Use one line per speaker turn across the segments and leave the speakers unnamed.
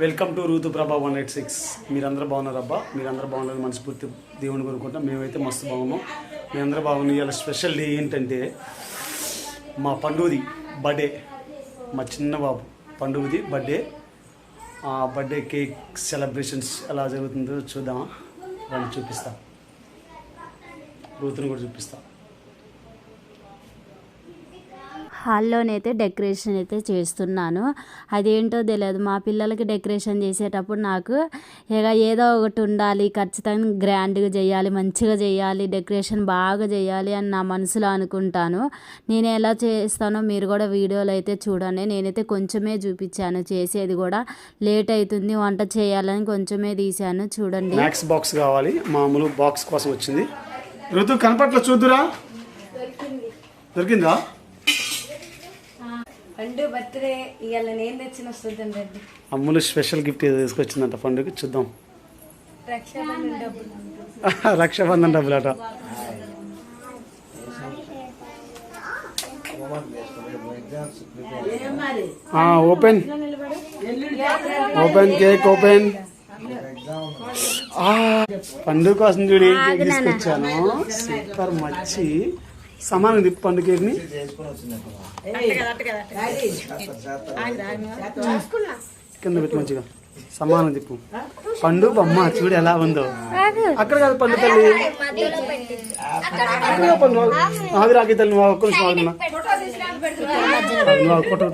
Welcome to Ruthu Prabha one eight six. మీరందరూ బాగున్నారబ్బా మీరందరూ బాగున్నారు మనస్ఫూర్తి దేవుని కొనుక్కుంటాం మేమైతే మస్తు బాగున్నాం. మేమందరూ బాగున్నాం ఇవాళ స్పెషల్ డే ఏంటంటే మా పండుగది బర్త్డే. మా చిన్న బాబు పండుగది బర్త్డే. ఆ బర్త్డే కేక్ సెలబ్రేషన్స్ ఎలా జరుగుతుందో చూద్దామా. వాళ్ళు చూపిస్తాం. రూతుని కూడా చూపిస్తాం.
హాల్లోనైతే డెకరేషన్ అయితే చేస్తున్నాను. అదేంటో తెలియదు మా పిల్లలకి డెకరేషన్ చేసేటప్పుడు నాకు ఇక ఏదో ఒకటి ఉండాలి. ఖచ్చితంగా గ్రాండ్గా చేయాలి మంచిగా చేయాలి డెకరేషన్ బాగా చేయాలి అని నా మనసులో అనుకుంటాను. నేను ఎలా చేస్తానో మీరు కూడా వీడియోలు అయితే చూడండి. నేనైతే కొంచెమే చూపించాను. చేసేది కూడా లేట్ అవుతుంది. వంట చేయాలని కొంచెమే తీశాను. చూడండి.
మ్యాక్స్ బాక్స్ కావాలి. మామూలు బాక్స్ కోసం వచ్చింది. ఋతు కనపట్ల చూద్దురా. దొరికిందా?
పండు బర్త్డే ఇవాళ నేను తెచ్చిన వస్తుంది రెడ్డి
అమ్ములు స్పెషల్ గిఫ్ట్ ఏదో తీసుకొచ్చిందంట పండుగ చూద్దాం.
రక్షాబంధన్ డబ్బులు.
రక్షాబంధన్ డబ్బులట. ఆ, ఓపెన్. Open cake open. పండుగ కోసం చూడు ఏం కేక్ తీసుకొచ్చాను? సూపర్ మచ్చి సమానం తిప్పు పండు కేక్ని కింద పెట్టి మంచిగా. సమానం తిప్పు. పండు బొమ్మ చూడు ఎలా ఉందో. అక్కడ కాదు పండు తల్లి. అక్కడ పండు. రాకి తల్లి నువ్వు ఒక్క నిమిషం ఆగునా నువ్వు ఫోటో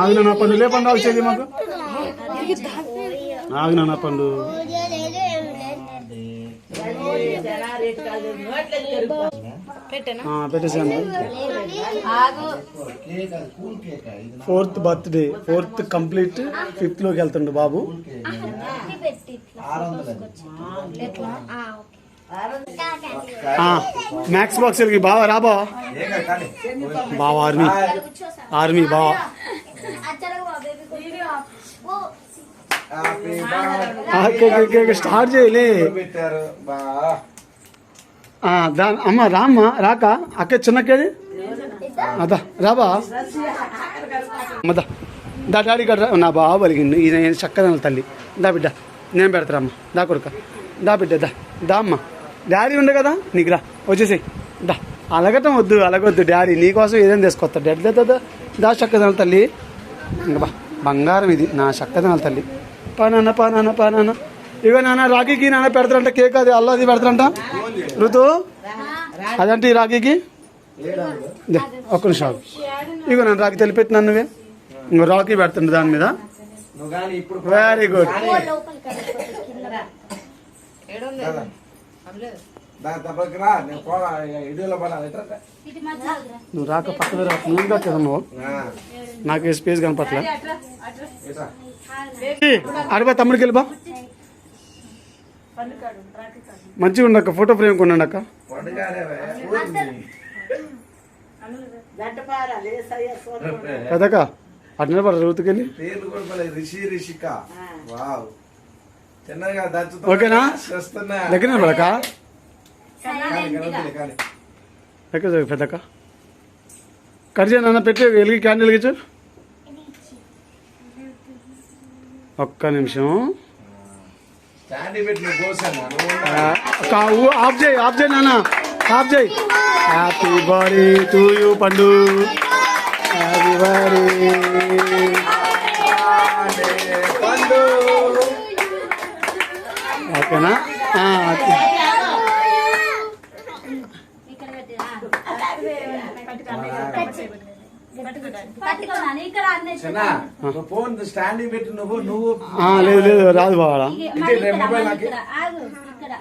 ఆగిన నా పండు. లే పండు ఆగుచేది మాకు. ఆగిన నా పండు. పెట్టేసాను ఫోర్త్ బర్త్డే ఫోర్త్ కంప్లీట్ ఫిఫ్త్లోకి వెళ్తుండు బాబు. మ్యాక్స్ బాక్స్ బావా రా బావా. బావా ఆర్మీ. ఆర్మీ బావా. స్టార్ట్ చేయలే.
పెట్టారు బా.
ఆ, దా అమ్మ రామ్మ రాక. అక్క చిన్నకేది అదా రాబా అమ్మదా దా. డాడీ గడ్ర నా బావ బలిగిండు ఇది చక్కదన తల్లి. దా బిడ్డ. నేను పెడతారమ్మ దా కొడుక. దా బిడ్డ దా. దా అమ్మ. డాడీ ఉండే కదా నీకు రా. వచ్చేసి దా. అలగటం వద్దు అలగొద్దు డాడీ. నీకోసం ఏదైనా తీసుకొస్తా డాడీ దా, దా దా. దా చక్కదన తల్లి. ఇంకా బా బంగారం ఇది. నా చక్కదనాల తల్లి. పానాన్న పానాన్న పానాన్న ఇగో నాన్న రాఖీకి నాన్న పెడతారంట కేక్ అది అల్లది పెడతారంట. ఋతు అదంటే ఈ రాఖీకి? దే, ఒక్క నిమిషం. ఇగో నన్ను రాఖీ తెలిపెట్టి నన్నువే ఇంకో రాఖీ పెడుతుండే దాని మీద.
నువ్వు
వెరీ గుడ్? నువ్వు రాక పక్కన రా నువ్వు నువ్వు నాకు స్పేస్ కనపట్లే. అడబా తమ్ముడికి వెళ్ళిబా మంచిగా ఉండక్క ఫోటో ఫ్రేమ్ కొనండి అక్క. కదక్క అటు నిలబడ
భలే రిషి రిషిక. వావ్. చిన్నగా దంచుతున్నా
ఓకేనా?
చేస్తున్నా
దగ్గర నిలబడక పెద్దక్క. కట్ చేయ నాన్న పెట్టి వెలిగి క్యాండిల్ వెలిగించు. ఒక్క నిమిషం. ఆఫ్ చేయి ఆఫ్ చేయి నాన్న. ఆఫ్ చేయి. హ్యాపీ బర్త్డే టు యూ పండు హ్యాపీ బర్త్డే
పండు
ఓకేనా? ఆ, ఓకే.
చిన్న నువ్వు ఫోన్ స్టాండ్ పెట్టి నువ్వు నువ్వు
ఆ, లేదు లేదు రాదు
నాకు.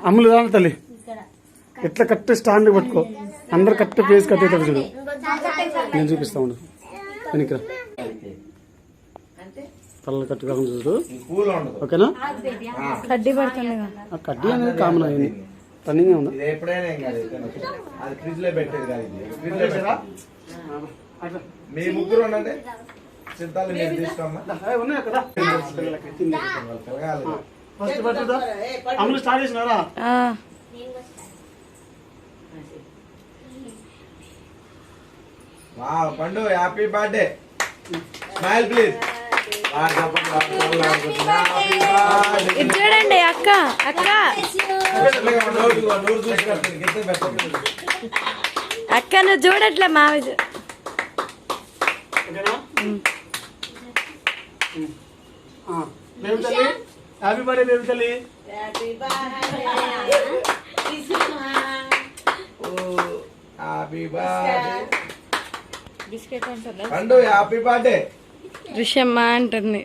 అమ్ములు రాను తల్లి. ఎట్లా కరెక్ట్ స్టాండ్ పట్టుకో. అందరు కరెక్ట్ ఫేస్ కట్టేటట్టు చూడు. నేను చూపిస్తా ఉండు. వెనక్కి తలలు కట్టు కాకుండా చూడు. ఓకేనా?
కడ్డీ పడుతుంది
ఆ కడ్డీ అనేది కామన్ అయింది రన్నింగ్ ఉందా.
ఎప్పుడైనా. అది ఫ్రిడ్జ్లో పెట్టేది కాదు మీ ముగ్గురు ఉండండి. సిద్ధాలు నేను తీసుకోమ్మా.
ఉన్నాయి కదా ఫస్ట్ పట్టుదా? అమ్ములు స్టార్ట్ చేసినారా?
వావ్ పండు హ్యాపీ బర్త్డే. Smile please.
చూడండి అక్క అక్క. అక్క నువ్వు చూడట్లే మావి
ఓకేనా? ఆ, బేబీ తల్లి. హ్యాపీ బర్త్డే బేబీ తల్లి.
ఓ, happy birthday. పండు హ్యాపీ బర్త్డే
దృశ్యమ్మ అంటుంది.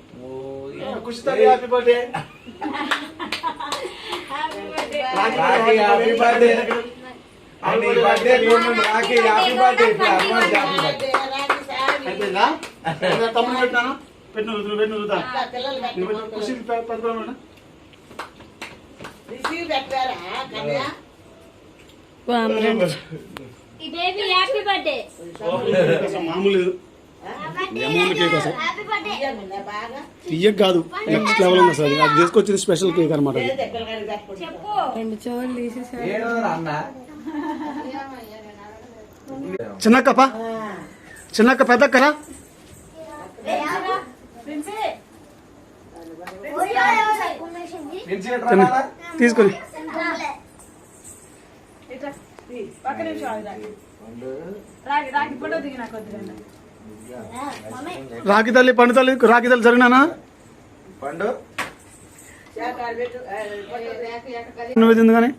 ఖుషి తల్లి happy birthday
happy birthday and birthday happy birthday happy birthday
అయిపోయిందా? తమ్ముడు పెట్టినాను? పెట్టిన రుద్దులు పెట్టిన రుద్దా నువ్వు పెట్టు, ఖుషి పె- పెద్ద పిల్లలు
వామరండి
బేబీ హ్యాపీ బర్త్డే
కోసం మామూలు మామూలు కేక్ కోసం. తీయక కాదు నెక్స్ట్ లెవెల్ ఉంది అసలు అది. తీసుకొచ్చింది స్పెషల్ కేక్ అనమాట
రెండు చెవులు తీసేసారు.
తీసుకొని. రాఖీ తల్లి పండు తల్లి రాఖీ తల్లి జరిగినానా
పండు.
నువ్వు కానీ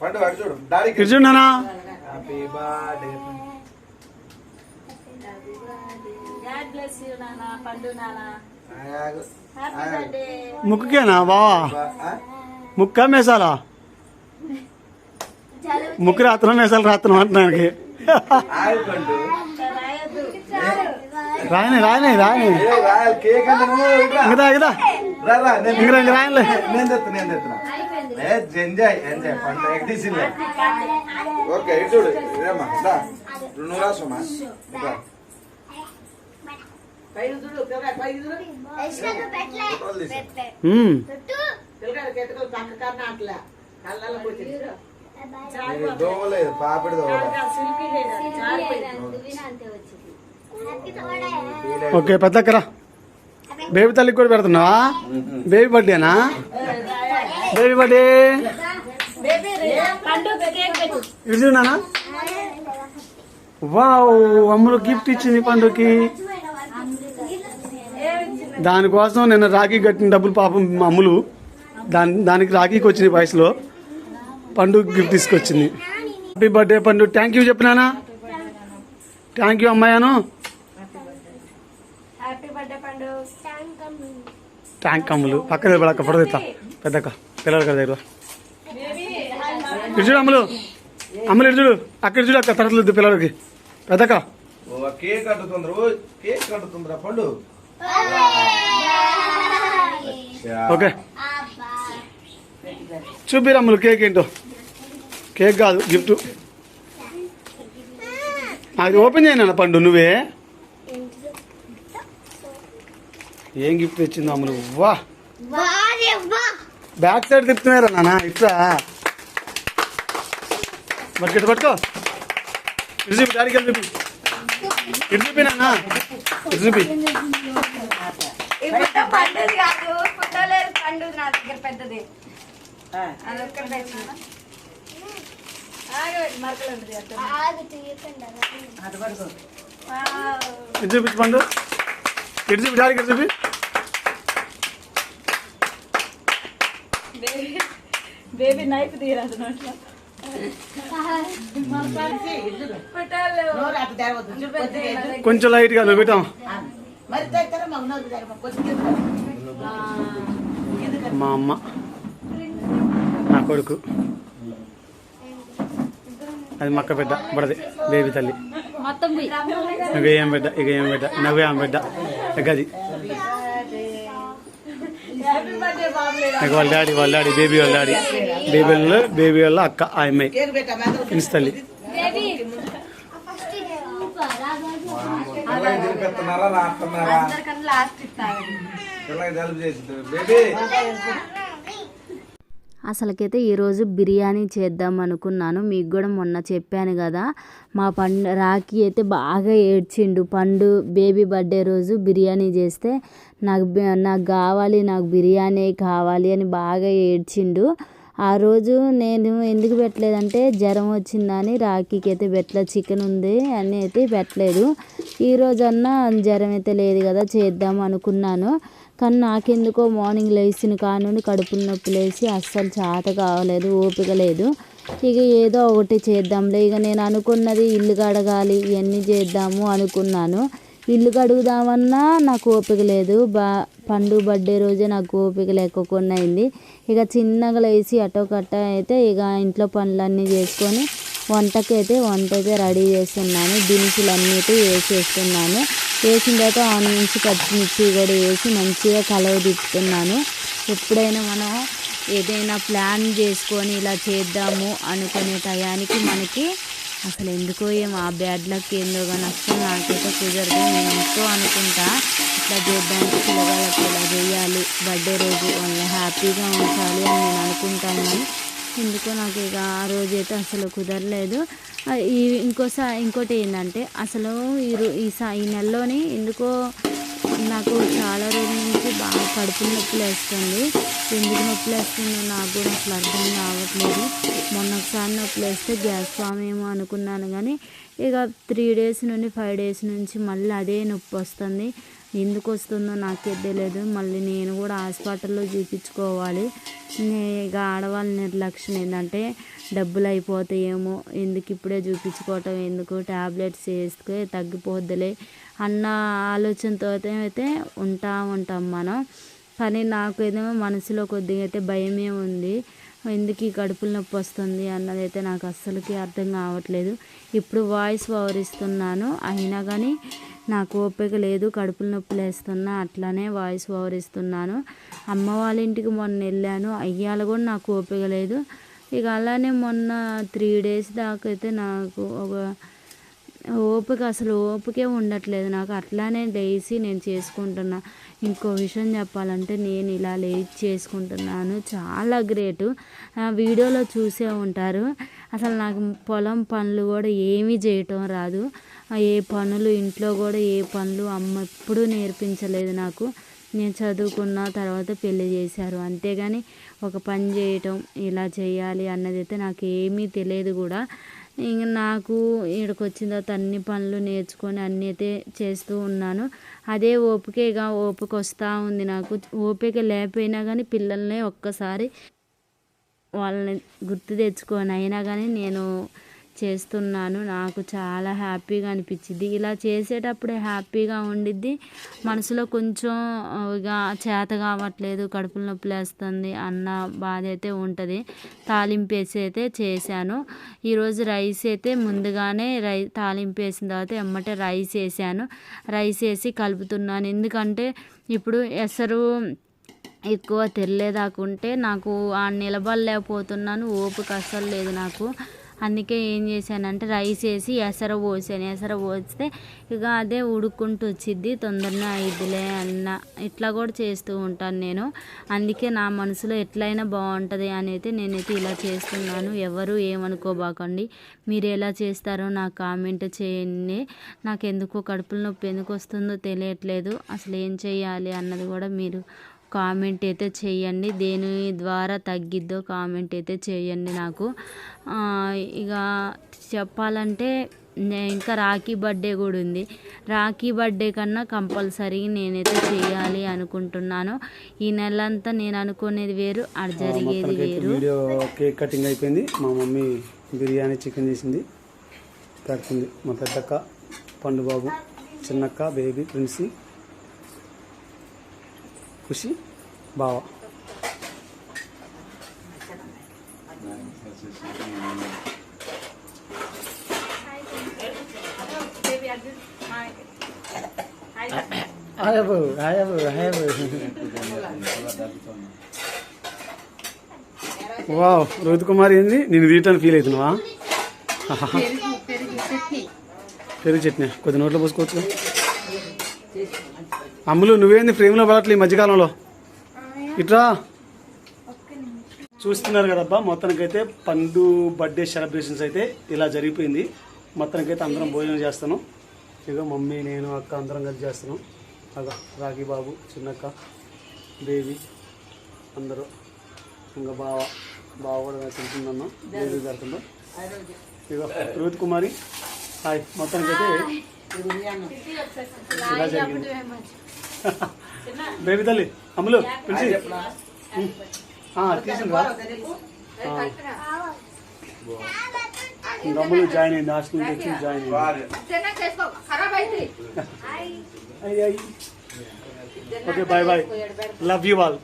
పండు అటు చూడు. హ్యాపీ బర్త్డే
ముక్కుకేనా? బావా? ముక్క మేసాలా? ముక్కు రాత్రం మేసాలు రాత్రం అంటున్నానికి. రాయని రాయని రాయని.
ఏ రాయల్ నేను-
రాయలే
నేను తెస్తున్నా నేను తెస్తున్నా ఏ ఎంజాయ్ ఎంజాయ్ పండు ఎగ్దీసిందే ఓకే ఇటు చూడు ఇదేమ్మా. ఇప్పుడు నువ్వు రాసమ్మా దోమలేదు పాపిడి దోమ.
ఓకే. పెద్దక్కరా బేబీ తల్లికి కూడా పెడుతున్నావా? బేబీ బర్త్డేనా? Baby birthday?
పండు కేక్
ఇటు చూడు వావ్ అమ్ములు గిఫ్ట్ ఇచ్చింది పండుగకి. దానికోసం నిన్న రాఖీ కట్టిన డబ్బులు పాపం అమ్ములు. దాని దానికి రాఖీకి వచ్చింది వయసులో పండుగ గిఫ్ట్ తీసుకొచ్చింది. హ్యాపీ బర్త్డే పండుగ థ్యాంక్ యూ చెప్పినానా థ్యాంక్ యూ అమ్మాయాను
హ్యాపీ బర్త్డే పండు
ట్యాంక్ అమ్ములు పక్కన పడక పడదెత్తా పెద్దక్క పిల్లలు కదా దగ్గర ఇటు చూడు అమ్ములు అమ్ములు ఇటు చూడు. అక్కడ చూడు అక్క తరతలు పిల్లలకి. పెద్దక్క
ఓ కేక్ కట్టుతుండ్రు ఓ కేక్ కట్టుతుందిరా. పండు.
ఓకే. చూపిరు అమ్ములు కేక్ ఏంటో. కేక్ కాదు గిఫ్ట్. అది ఓపెన్ చేయనా పండు నువ్వే. ఏం గిఫ్ట్ తెచ్చిందో అమ్ములు వా. బ్యాక్ సైడ్ తిప్పుతున్నారా నాన్న? ఇట్లా? పట్టుకో ఇటు పట్టుకో. ఇటు చూపి వెళ్ళి చూపి. ఇటు చూపి నాన్న. ఇటు చూపి. చూపించు పండు. ఇటు చూపి డాడీకి ఇటు చూపి.
బేబీ నైఫ్ తీయరాదు నోట్లో ఫోటోలు
కొంచెం లైట్గా నువ్వు పెట్టాం మా అమ్మ నా కొడుకు. అది మక్క బిడ్డ బడది బేబీ తల్లి. ఇక ఏం బిడ్డ ఇక ఏం బిడ్డ నవ్వే ఆమె బిడ్డ. అది ఇక వాళ్ళ డాడీ వాళ్ళ డాడీ బేబీ వాళ్ళ డాడీ. బేబీ వాళ్ళ బేబీ వాళ్ళ అక్క ఆ అమ్మాయి ఇన్స్ తల్లి
పిల్లలకి తినిపిస్తున్నారా రాస్తున్నారా
అందరికన్నా లాస్ట్ ఇస్తాను
పిల్లలకి జలుబు చేసింది బేబీ
అసలుకైతే ఈరోజు బిర్యానీ చేద్దాం అనుకున్నాను. మీకు కూడా మొన్న చెప్పాను కదా మా పండు రాఖీ అయితే బాగా ఏడ్చిండు. పండు బేబీ బర్త్డే రోజు బిర్యానీ చేస్తే నాకు నాకు కావాలి నాకు బిర్యానీ కావాలి అని బాగా ఏడ్చిండు. ఆ రోజు నేను ఎందుకు పెట్టలేదంటే జ్వరం వచ్చిందని రాఖీకి అయితే పెట్టలేదు చికెన్ ఉంది అని అయితే పెట్టలేదు. ఈ రోజన్నా జ్వరం అయితే లేదు కదా చేద్దాం అనుకున్నాను. కానీ నాకెందుకో మార్నింగ్ లేచిన కానుండి కడుపు నొప్పి లేచి అస్సలు చేత కావలేదు ఓపిక లేదు. ఇక ఏదో ఒకటి చేద్దాంలే. ఇక నేను అనుకున్నది ఇల్లు కడగాలి ఇవన్నీ చేద్దాము అనుకున్నాను. ఇల్లు కడుగుదామన్నా నాకు ఓపిక లేదు. బా పండు బర్త్డే రోజే నాకు ఓపిక లేకుండా అయింది. ఇక చిన్నగా లేచి అటో కట్ట అయితే ఇక ఇంట్లో పనులన్నీ చేసుకొని వంటకైతే వంట అయితే రెడీ చేస్తున్నాను. దినుసులు అన్నిటి వేసేస్తున్నాను. వేసిన తర్వాత ఆనియన్స్ పచ్చిమిర్చి కూడా వేసి మంచిగా కలవ తిప్పుతున్నాను. ఎప్పుడైనా మనం ఏదైనా ప్లాన్ చేసుకొని ఇలా చేద్దాము అనుకునే టయానికి మనకి అసలు ఎందుకో ఏం ఆ బ్యాడ్ లక్ ఏందో కానీ అసలు నాకైతే కుదరదు. నేను ఎంతో అనుకుంటా ఇట్లా చేద్దానికి పిల్లగాళ్ళకి ఇలా చేయాలి బర్త్డే రోజు వాళ్ళని హ్యాపీగా ఉంచాలి అని నేను అనుకుంటాను. ఎందుకో నాకు ఇక ఆ రోజు అయితే అసలు కుదరలేదు. ఈ ఇంకోసారి ఇంకోటి ఏంటంటే అసలు ఈ రో- ఈ ఈ నెలలోని ఎందుకో నాకు చాలా రోజుల నుంచి బాగా కడుపు నొప్పులు వేస్తుంది ఎందుకు నొప్పులు వేస్తుందో నాకు కూడా అసలు అర్థం కావట్లేదు. మొన్న ఒకసారి నొప్పులు వేస్తే గ్యాస్ ఫామ్ ఏమో అనుకున్నాను కానీ ఇక త్రీ డేస్ నుండి ఫైవ్ డేస్ నుంచి మళ్ళీ అదే నొప్పి వస్తుంది ఎందుకు వస్తుందో నాకే తెలియదు మళ్ళీ నేను కూడా హాస్పిటల్లో చూపించుకోవాలి. నే- ఇక ఆడవాళ్ళ నిర్లక్ష్యం ఏంటంటే డబ్బులు అయిపోతాయేమో. ఎందుకు ఇప్పుడే చూపించుకోవటం? ఎందుకు ట్యాబ్లెట్స్ వేస్తే తగ్గిపోద్దులే? అన్న ఆలోచనతో అయితే ఉంటా ఉంటాం మనం. కానీ నాకు ఏదేమో మనసులో కొద్దిగా అయితే భయమే ఉంది. ఎందుకు ఈ కడుపుల నొప్పి వస్తుంది అన్నది అయితే నాకు అస్సలకి అర్థం కావట్లేదు. ఇప్పుడు వాయిస్ ఓవర్ ఇస్తున్నాను. అయినా కానీ నాకు ఓపిక లేదు కడుపుల నొప్పి లేస్తున్నా అట్లానే వాయిస్ ఓవర్ ఇస్తున్నాను. అమ్మ వాళ్ళ ఇంటికి మొన్న వెళ్ళాను. అయ్యాల కూడా నాకు ఓపిక లేదు. ఇక అలానే మొన్న త్రీ డేస్ దాకా అయితే నాకు ఒక ఓపిక అసలు ఓపికే ఉండట్లేదు. నాకు అట్లానే లేచి నేను చేసుకుంటున్నా. ఇంకో విషయం చెప్పాలంటే నేను ఇలా లేచి చేసుకుంటున్నాను. చాలా గ్రేటు. ఆ వీడియోలో చూసే ఉంటారు. అసలు నాకు పొలం పనులు కూడా ఏమీ చేయటం రాదు. ఏ పనులు ఇంట్లో కూడా ఏ పనులు అమ్మ ఎప్పుడూ నేర్పించలేదు నాకు. నేను చదువుకున్న తర్వాత పెళ్ళి చేశారు. అంతేగాని ఒక పని చేయటం ఇలా చేయాలి అన్నది అయితే నాకు ఏమీ తెలియదు కూడా. ఇంక నాకు ఇక్కడికి వచ్చిన తర్వాత అన్ని పనులు నేర్చుకొని అన్నీ అయితే చేస్తూ ఉన్నాను. అదే ఓపిక ఇక ఓపిక వస్తూ ఉంది నాకు. ఓపిక లేకపోయినా కానీ పిల్లల్ని ఒక్కసారి వాళ్ళని గుర్తు తెచ్చుకొని అయినా కానీ నేను చేస్తున్నాను. నాకు చాలా హ్యాపీగా అనిపించింది. ఇలా చేసేటప్పుడే హ్యాపీగా ఉండిద్ది. మనసులో కొంచెం ఇక చేత కావట్లేదు కడుపుల నొప్పి లేస్తుంది అన్న బాధ అయితే ఉంటుంది. తాలింపు వేసి అయితే చేశాను. ఈరోజు రైస్ అయితే ముందుగానే రై తాలింపు వేసిన తర్వాత ఎమ్మటే రైస్ వేసాను. రైస్ వేసి కలుపుతున్నాను. ఎందుకంటే ఇప్పుడు ఎసరు ఎక్కువ తెరలేదాకుంటే నాకు ఆ నిలబడలేకపోతున్నాను. ఓపిక అస్సలు లేదు నాకు. అందుకే ఏం చేశానంటే రైస్ వేసి ఎసర పోసాను. ఎసర పోస్తే ఇక అదే ఉడుక్కుంటూ వచ్చిద్ది. తొందరనే అయిద్దిలే అన్న ఇట్లా కూడా చేస్తూ ఉంటాను నేను. అందుకే నా మనసులో ఎట్లయినా బాగుంటుంది అని అయితే నేనైతే ఇలా చేస్తున్నాను. ఎవరు ఏమనుకోబాకండి. మీరు ఎలా చేస్తారో నాకు కామెంట్ చేయండి. నాకు ఎందుకో కడుపుల నొప్పి ఎందుకు వస్తుందో తెలియట్లేదు. అసలు ఏం చేయాలి అన్నది కూడా మీరు కామెంట్ అయితే చేయండి. దేని ద్వారా తగ్గిద్దో కామెంట్ అయితే చేయండి నాకు. ఇక చెప్పాలంటే ఇంకా రాఖీ బర్త్డే కూడా ఉంది. రాఖీ బర్త్డే కన్నా కంపల్సరీ నేనైతే చేయాలి అనుకుంటున్నాను. ఈ నెలంతా నేను అనుకునేది వేరు అది జరిగేది వేరు.
కేక్ కటింగ్ అయిపోయింది. మా మమ్మీ బిర్యానీ చికెన్ చేసింది. పెడుతుంది మా పెద్దక్క పండుబాబు చిన్నక్క బేబీ ప్రిన్సీ. ఖుషి బావ. ఆయబు వావ్ రోహిత్ కుమార్ ఏంది? నేను రిటర్న్ ఫీల్ అవుతున్నావా? పెరుగు చట్నీ. కొద్ది నోట్లో పోసుకోవచ్చు అమ్ములు నువ్వేంది ఫ్రేమ్లో పడట్లే ఈ మధ్యకాలంలో? ఇట్రా. చూస్తున్నారు కదబ్బా మొత్తానికైతే పండు బర్త్డే సెలబ్రేషన్స్ అయితే ఇలా జరిగిపోయింది. మొత్తానికైతే అందరం భోజనం చేస్తాను ఇక మమ్మీ నేను అక్క అందరం కలిసి చేస్తున్నాం. అక్క రాఖీ బాబు చిన్నక్క బేబీ అందరూ. ఇంకా బావ బావ కూడా తింటున్నాను బేబీ పెడుతుందో ఇక రోహిత్ కుమారి. హాయ్. మొత్తానికైతే బేబీ తల్లి అమ్ములు పిలిచి. తీసిందా అమ్ములు జాయిన్ అయింది హాస్టల్ నుంచి వచ్చి జాయిన్ అయ్యి okay bye bye love you all.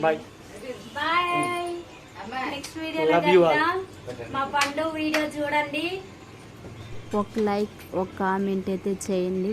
Bye. you all.
కలుద్దాం. మా పండు వీడియో చూడండి. ఒక లైక్ ఒక కామెంట్ అయితే చేయండి.